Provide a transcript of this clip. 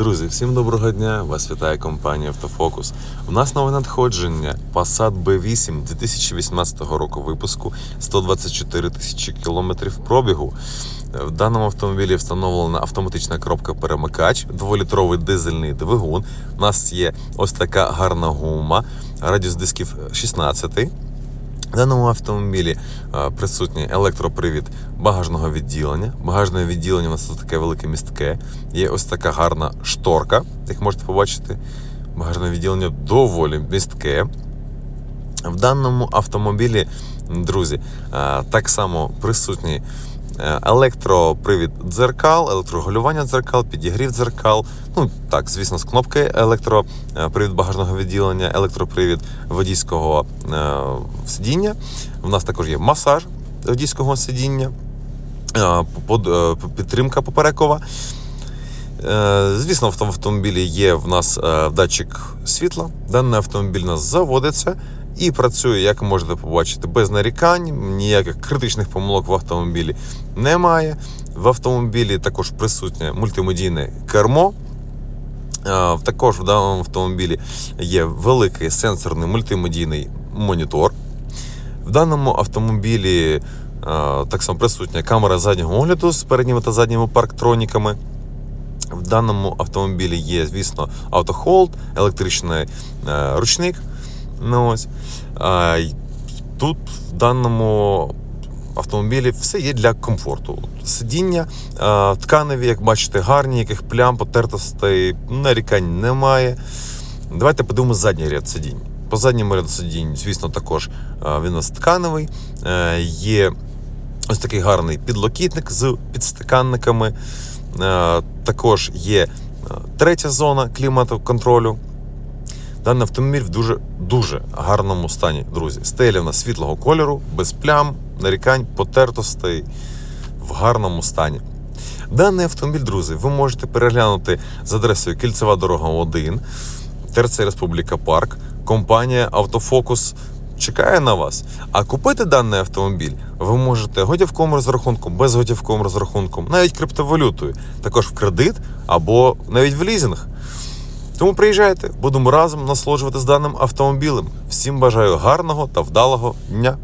Друзі, всім доброго дня! Вас вітає компанія Автофокус. У нас нове надходження Passat B8 2018 року випуску 124 тисячі кілометрів пробігу. В даному автомобілі встановлена автоматична коробка перемикач, дволітровий дизельний двигун. У нас є ось така гарна гума, радіус дисків 16. В даному автомобілі е, присутній електропривід багажного відділення. Багажне відділення у нас тут таке велике містке. Є ось така гарна шторка, як можете побачити. Багажне відділення доволі містке. В даному автомобілі, друзі, е, так само присутній електропривід дзеркал, електрогулювання дзеркал, підігрів дзеркал. Ну так, звісно, з кнопки електропривід багажного відділення, електропривід водійського е, сидіння. У нас також є масаж водійського сидіння, е, е, підтримка поперекова. Е, Звісно, в автомобілі є в нас е, датчик світла. Даний автомобіль у нас заводиться і працює, як можете побачити, без нарікань, ніяких критичних помилок в автомобілі немає. В автомобілі також присутнє мультимедійне кермо. Е, Також в даному автомобілі є великий сенсорний мультимедійний монітор. В даному автомобілі так само присутня камера заднього огляду з передніми та задніми парктроніками. В даному автомобілі є, звісно, автохолд, електричний е, ручник. Ну, ось. Тут в даному автомобілі все є для комфорту. Сидіння е, тканеві, як бачите, гарні, яких плям, потертостей, нарікань немає. Давайте подивимося задній ряд сидінь. По задньому ряду сидінь, звісно, також е, він у нас тканевий. Є ось такий гарний підлокітник з підстаканниками. Е, Також є е, третя зона кліматоконтролю. Даний автомобіль в дуже дуже гарному стані, друзі. Стеля світлого кольору, без плям, нарікань, потертостей в гарному стані. Даний автомобіль, друзі, ви можете переглянути з адресою Кільцева дорога 1, ТРЦ Республіка Парк, компанія Автофокус чекає на вас. А купити даний автомобіль ви можете готівковим розрахунком, безготівковим розрахунком, навіть криптовалютою, також в кредит або навіть в лізинг. Тому приїжджайте, будемо разом насолоджуватися даним автомобілем. Всім бажаю гарного та вдалого дня.